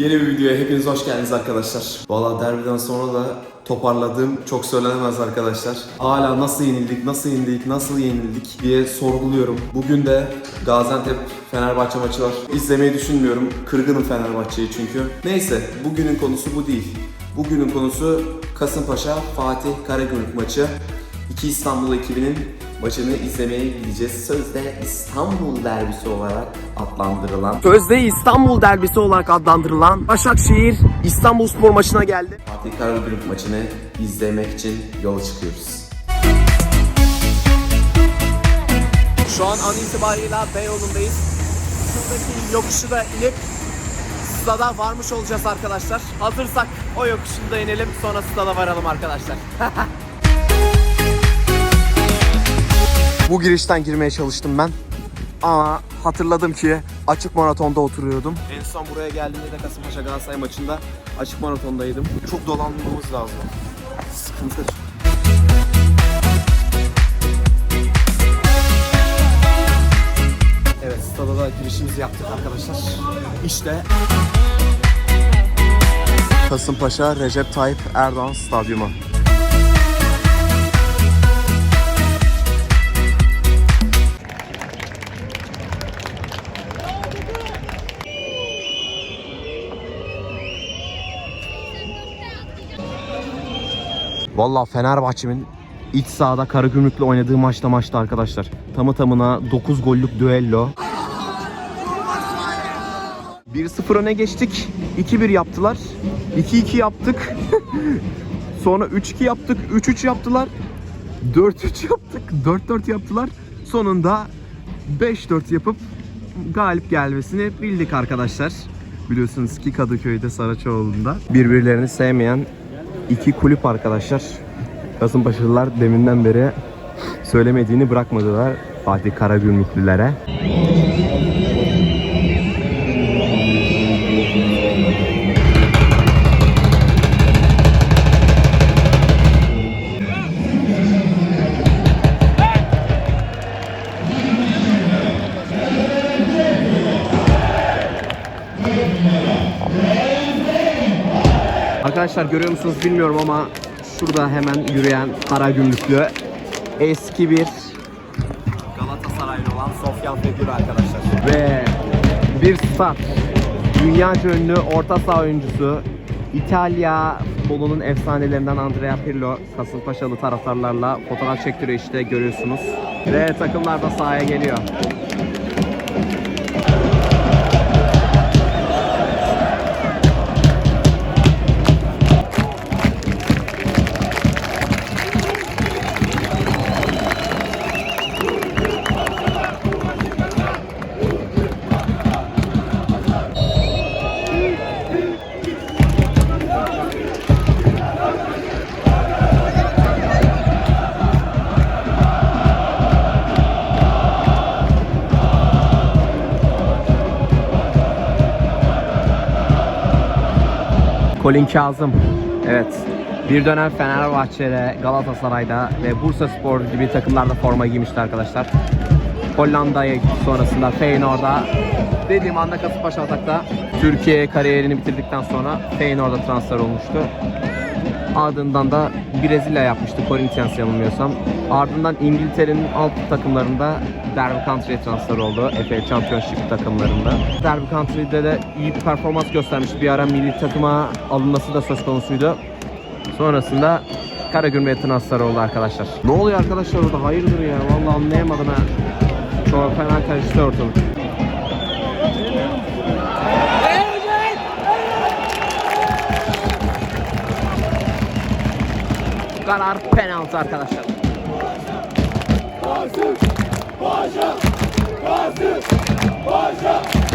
Yeni bir videoya hepiniz hoş geldiniz arkadaşlar. Valla derbiden sonra da toparladığım çok söylenemez arkadaşlar. Hala nasıl yenildik, nasıl yenildik, nasıl yenildik diye sorguluyorum. Bugün de Gaziantep Fenerbahçe maçı var. İzlemeyi düşünmüyorum. Kırgınım Fenerbahçe'yi çünkü. Neyse bugünün konusu bu değil. Bugünün konusu Kasımpaşa Fatih Karagümrük maçı. İki İstanbul ekibinin maçını izlemeye gideceğiz. Sözde İstanbul derbisi olarak adlandırılan Sözde İstanbul derbisi olarak adlandırılan Başakşehir İstanbul Spor maçına geldi. Fatih Karagümrük maçını izlemek için yola çıkıyoruz. Şu an an itibarıyla Beyoğlu'ndayız. Şuradaki yokuşu da inip stada varmış olacağız arkadaşlar. Hazırsak o yokuşunu da inelim sonra stada varalım arkadaşlar. Bu girişten girmeye çalıştım ben. Ama hatırladım ki açık maratonda oturuyordum. En son buraya geldiğimde de Kasımpaşa Galatasaray maçında açık maratondaydım. Çok dolanmamız lazım. Sıkıntı. Evet, stada da girişimizi yaptık arkadaşlar. İşte Kasımpaşa Recep Tayyip Erdoğan Stadyumu. Vallahi Fenerbahçe'min iç sahada Karagümrük'le oynadığı maçta maçta arkadaşlar. Tamı tamına 9 gollük düello. 1-0 öne geçtik. 2-1 yaptılar. 2-2 yaptık. Sonra 3-2 yaptık. 3-3 yaptılar. 4-3 yaptık. 4-4 yaptılar. Sonunda 5-4 yapıp galip gelmesini bildik arkadaşlar. Biliyorsunuz ki Kadıköy'de Saraçoğlu'nda birbirlerini sevmeyen iki kulüp arkadaşlar. Kasımpaşalılar deminden beri söylemediğini bırakmadılar Fatih Karagümrüklülere. Arkadaşlar görüyor musunuz bilmiyorum ama şurada hemen yürüyen kara gümrüklü eski bir Galatasaraylı olan Sofyan Fegül arkadaşlar. Ve bir stat. Dünyaca ünlü orta saha oyuncusu İtalya futbolunun efsanelerinden Andrea Pirlo Kasımpaşalı taraftarlarla fotoğraf çektiriyor işte görüyorsunuz. Ve takımlar da sahaya geliyor. Colin Kazım. Evet. Bir dönem Fenerbahçe'de, Galatasaray'da ve Bursa Spor gibi takımlarda forma giymişti arkadaşlar. Hollanda'ya sonrasında Feyenoord'a dediğim anda Kasımpaşa Atak'ta Türkiye kariyerini bitirdikten sonra Feyenoord'a transfer olmuştu. Ardından da Brezilya yapmıştı Corinthians yanılmıyorsam. Ardından İngiltere'nin alt takımlarında Derby County'ye transfer oldu. FA Championship takımlarında. Derby County'de de iyi performans göstermişti. Bir ara milli takıma alınması da söz konusuydu. Sonrasında Karagümrük'e transfer oldu arkadaşlar. Ne oluyor arkadaşlar orada? Hayırdır ya? Vallahi anlayamadım ha. Çok fena karıştı ortalık. karar penaltı arkadaşlar. Basın! Başa! Basın! Başa!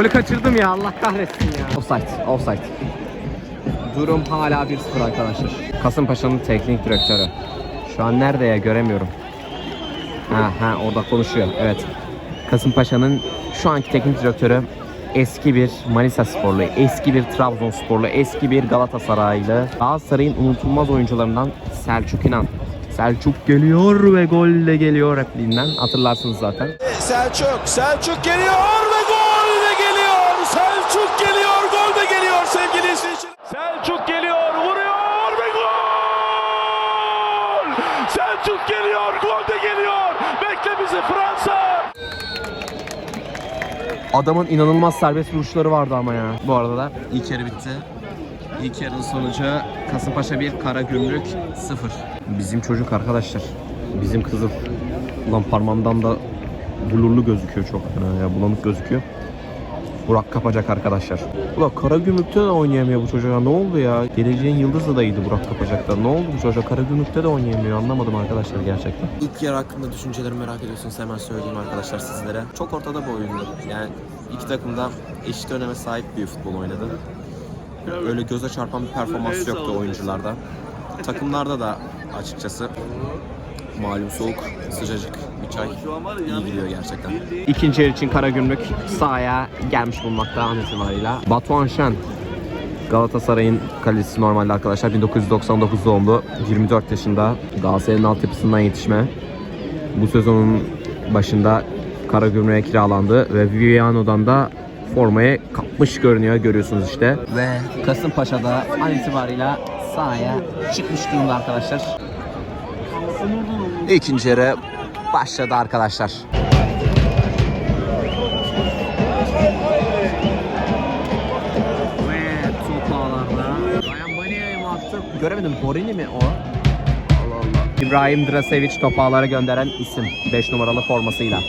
Golü kaçırdım ya Allah kahretsin ya. Offside, offside. Durum hala 1-0 arkadaşlar. Kasımpaşa'nın teknik direktörü. Şu an nerede ya göremiyorum. Ha ha orada konuşuyor. Evet. Kasımpaşa'nın şu anki teknik direktörü eski bir Manisa sporlu, eski bir Trabzonsporlu, eski bir Galatasaraylı. Galatasaray'ın unutulmaz oyuncularından Selçuk İnan. Selçuk geliyor ve gol de geliyor repliğinden hatırlarsınız zaten. Selçuk, Selçuk geliyor sevgili izleyiciler. Selçuk geliyor, vuruyor ve gol! Selçuk geliyor, gol de geliyor. Bekle bizi Fransa. Adamın inanılmaz serbest vuruşları vardı ama ya. Bu arada da ilk yarı bitti. İlk yarının sonucu Kasımpaşa 1, Karagümrük 0. Bizim çocuk arkadaşlar. Bizim kızıl. Ulan parmağımdan da blurlu gözüküyor çok ya. Bulanık gözüküyor. Burak kapacak arkadaşlar. Ulan Karagümrük'te de oynayamıyor bu çocuğa. Ne oldu ya? Geleceğin yıldız adayıydı Burak kapacakta. Ne oldu bu çocuğa? Karagümrük'te de oynayamıyor. Anlamadım arkadaşlar gerçekten. İlk yarı hakkında düşüncelerimi merak ediyorsunuz. Hemen söyleyeyim arkadaşlar sizlere. Çok ortada bir oyundu. Yani iki takım da eşit öneme sahip bir futbol oynadı. Öyle göze çarpan bir performans yoktu oyuncularda. Takımlarda da açıkçası malum soğuk, sıcacık bir çay iyi gidiyor gerçekten. İkinci yarı için Karagümrük sahaya gelmiş bulunmakta an itibariyle. Batuhan Şen Galatasaray'ın kalecisi normalde arkadaşlar 1999 doğumlu 24 yaşında Galatasaray'ın altyapısından yetişme. Bu sezonun başında Karagümrük'e kiralandı ve Viviano'dan da formayı kapmış görünüyor görüyorsunuz işte. Ve Kasımpaşa'da an itibariyle sahaya çıkmış durumda arkadaşlar. İkinci yarı başladı arkadaşlar. Ve top ağlarda. Ryan mı attı? Göremedim. Borini mi o? Allah Allah. İbrahim Drasevic top ağlara gönderen isim. 5 numaralı formasıyla.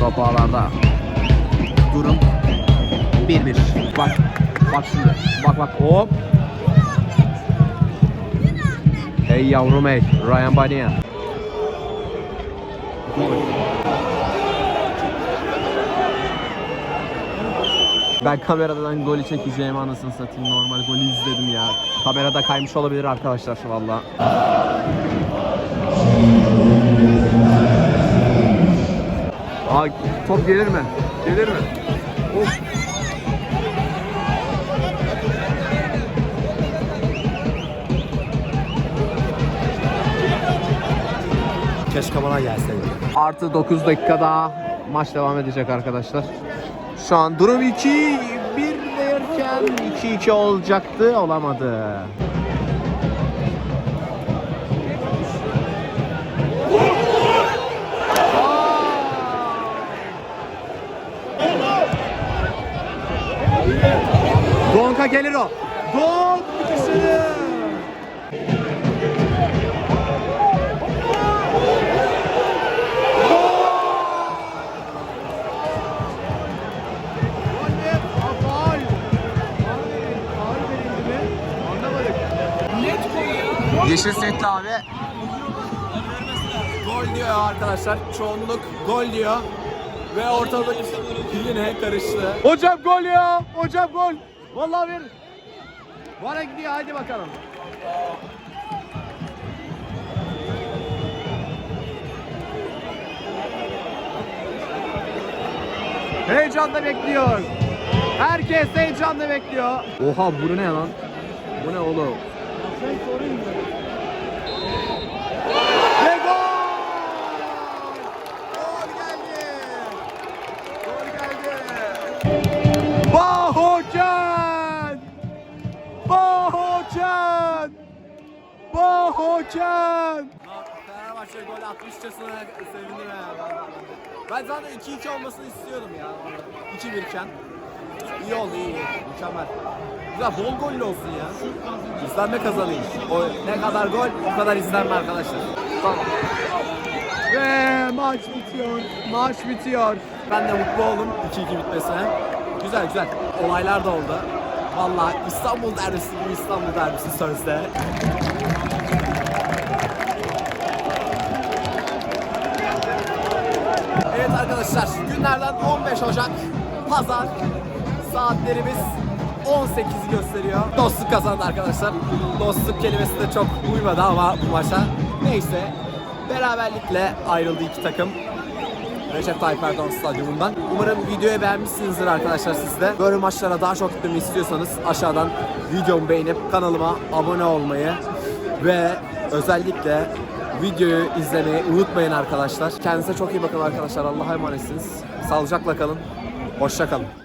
Top ağlarda. Durum 1-1. Bak. Bak şimdi. Bak bak. Hop. Hey yavrum hey. Ryan Bania. Ben kameradan golü çekeceğim anasını satayım. Normal golü izledim ya. Kamerada kaymış olabilir arkadaşlar valla. Aa, top gelir mi? Gelir mi? Of. Keşke bana gelseydi. Artı 9 dakika daha maç devam edecek arkadaşlar. Şu an durum 2 1 derken 2-2 olacaktı olamadı. Donka gelir o. Donk Yeşil setli abi. Gol diyor arkadaşlar. Çoğunluk gol diyor. Ve ortalık yine karıştı. Hocam gol ya. Hocam gol. Vallahi bir. Vara gidiyor hadi bakalım. Heyecanla bekliyor. Herkes heyecanla bekliyor. Oha bu ne lan? Bu ne oğlum? Ve gol! Gol geldi. Gol geldi. Bahocan! Bahocan! Bahocan! Fenerbahçe gol atmışçasına sevindim ya. Ben zaten 2-2 olmasını istiyordum ya. 2-1 iken. İyi oldu iyi. Mükemmel. Güzel bol gollü olsun ya. İzlenme kazanayım. O ne kadar gol o kadar izlenme arkadaşlar. Tamam. Ve maç bitiyor. Maç bitiyor. Ben de mutlu oldum 2-2 bitmesine. Güzel güzel. Olaylar da oldu. Vallahi İstanbul derbisi gibi İstanbul derbisi sözde. Evet arkadaşlar günlerden 15 Ocak Pazar saatlerimiz 18'i gösteriyor. Dostluk kazandı arkadaşlar. Dostluk kelimesi de çok uymadı ama bu maça. Neyse beraberlikle ayrıldı iki takım. Recep Tayyip Erdoğan Stadyumundan. Umarım videoyu beğenmişsinizdir arkadaşlar siz de. Böyle maçlara daha çok gitmemi istiyorsanız aşağıdan videomu beğenip kanalıma abone olmayı ve özellikle videoyu izlemeyi unutmayın arkadaşlar. Kendinize çok iyi bakın arkadaşlar. Allah'a emanetsiniz. Sağlıcakla kalın. Hoşça kalın.